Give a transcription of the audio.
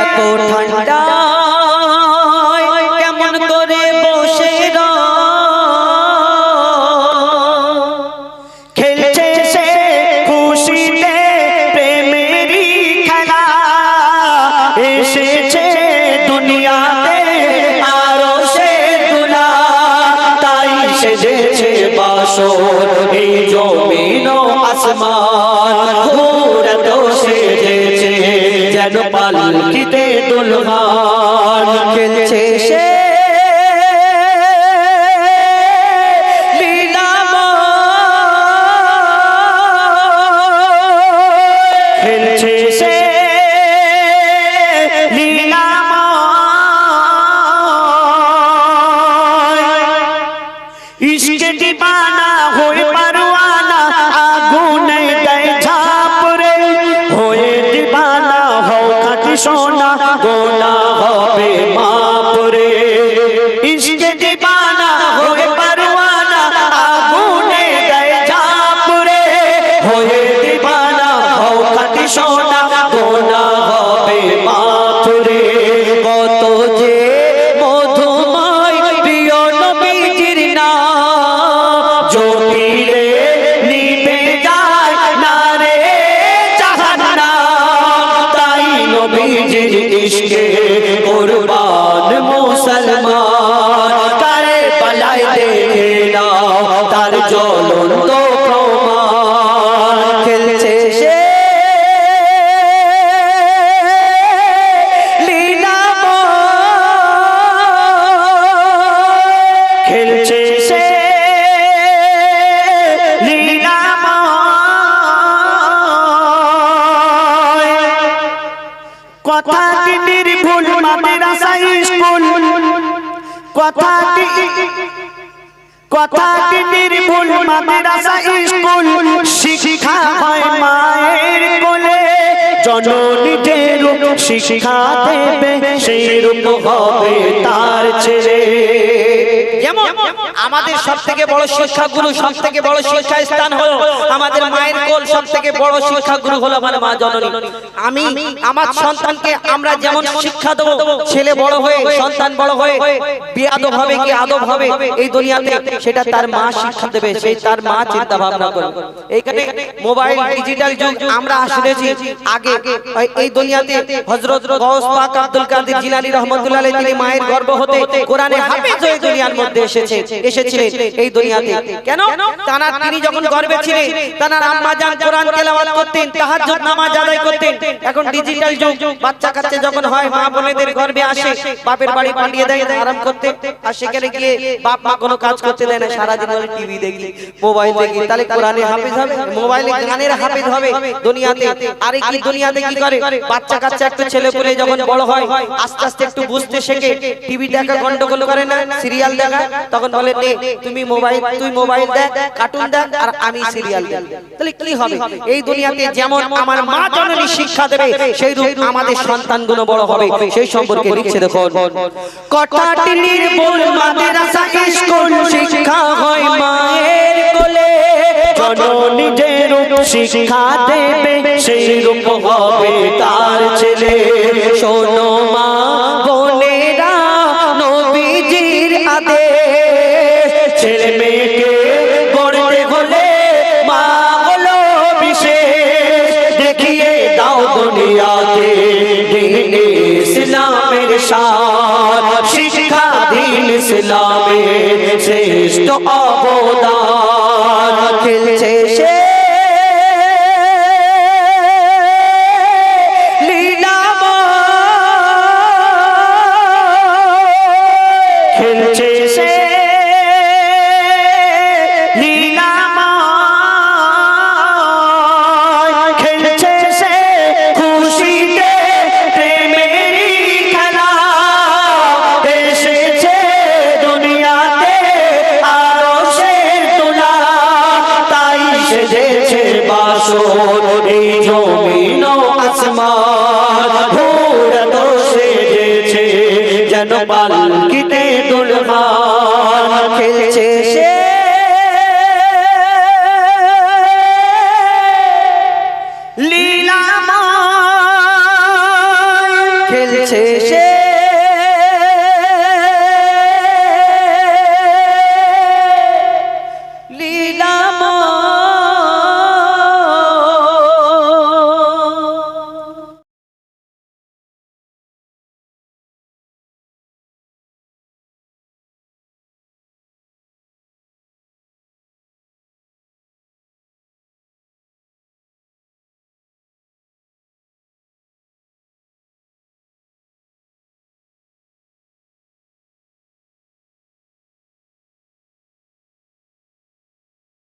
এত কেমন করে বসে? খেলছে সে খুশিতে এসেছে দুনিয়াতে আরও সে তাই সেজেছে বাসর এই জমিন আসমান। হয়ে দিবানা, হও খাটি সোনা, গোনা হবে মাপরে কত যে মধুময় প্রিয় নবীজির নাম জপিলে নিবে যায় না রে জাহান্নাম। তাই নবীজির ইশকে কুরবান কথাটি নির্ভুল স্কুল? কথাটি কথাটি নির্ভুল স্কুল? শিক্ষা হয় মায়ের কোলে, জননী যে রূপ শিক্ষা দেবে সেই রূপ হবে তার ছেলে। আমাদের সব থেকে বড় শিক্ষাগুরু সব থেকে বড় শিক্ষা স্থান হলো আমাদের মায়ের কোল সব থেকে বড় শিক্ষাগুরু হলো আমার মা জননী। আমি আমার সন্তানকে আমরা যেমন শিক্ষা দেবো ছেলে বড় হয়ে সন্তান বড় হয়ে বেয়াদব হবে কি আদব হবে এই দুনিয়াতে সেটা তার মা শিক্ষা দেবে সেই তার মা চিন্তা ভাবনা করবে। এইখানে মোবাইল ডিজিটাল যুগ আমরা শুনেছি আগে এই দুনিয়াতে হযরত গৌস পাক আব্দুল কাদের জিলানী রহমাতুল্লাহ আলাইহি তিনি মায়ের গর্ভ হতে কোরআনে হাফেজ হয়ে দুনিয়ার মধ্যে এসেছে এসেছিলেন এই দুনিয়াতে। কেন? তিনি যখন গর্ভে ছিলেন কোরআন তেলাওয়াত করতেন নামাজ আদায় করতেন। এখন ডিজিটাল যুগ, বাচ্চা কাচ্চা যখন হয়, মা বোনেদের গর্ভে আসে, বাপের বাড়ি দেয়, আরাম করতে, আর সেখানে গিয়ে বাপ মা কোনো কাজ করতে দেয় না টিভি মোবাইল তাহলে কোরআনে হাফেজ হবে মোবাইলে গানের হাফেজ হবে দুনিয়াতে। আরে কি দুনিয়াতে কি করে? বাচ্চা কাচ্চা একটু ছেলে পুলে যখন বড় হয়, আস্তে আস্তে একটু বুঝতে শেখে টিভি দেখা গন্ডগোল করে না সিরিয়াল দেখা, তখন বলে নে তুমি মোবাইল, তুই মোবাইল দেখ কার্টুন দেখ, আর আমি সিরিয়াল দেখ। তাহলে কি হবে? এই দুনিয়াতে যেমন আমার মা জননী শিক্ষা দেবে, সেই রূপ আমাদের সন্তানগুলো বড় হবে। সেই সম্পর্কে লিখছে, দেখুন। কটাটি নির্ভুল মাদ্রাসা স্কুল শিক্ষা হয় মায়ের কোলে। জননী যে রূপ শিক্ষা দেবে, সেই রূপ হবে তার ছেলে। শোনো ছেলে মেয়েকে কেন পাল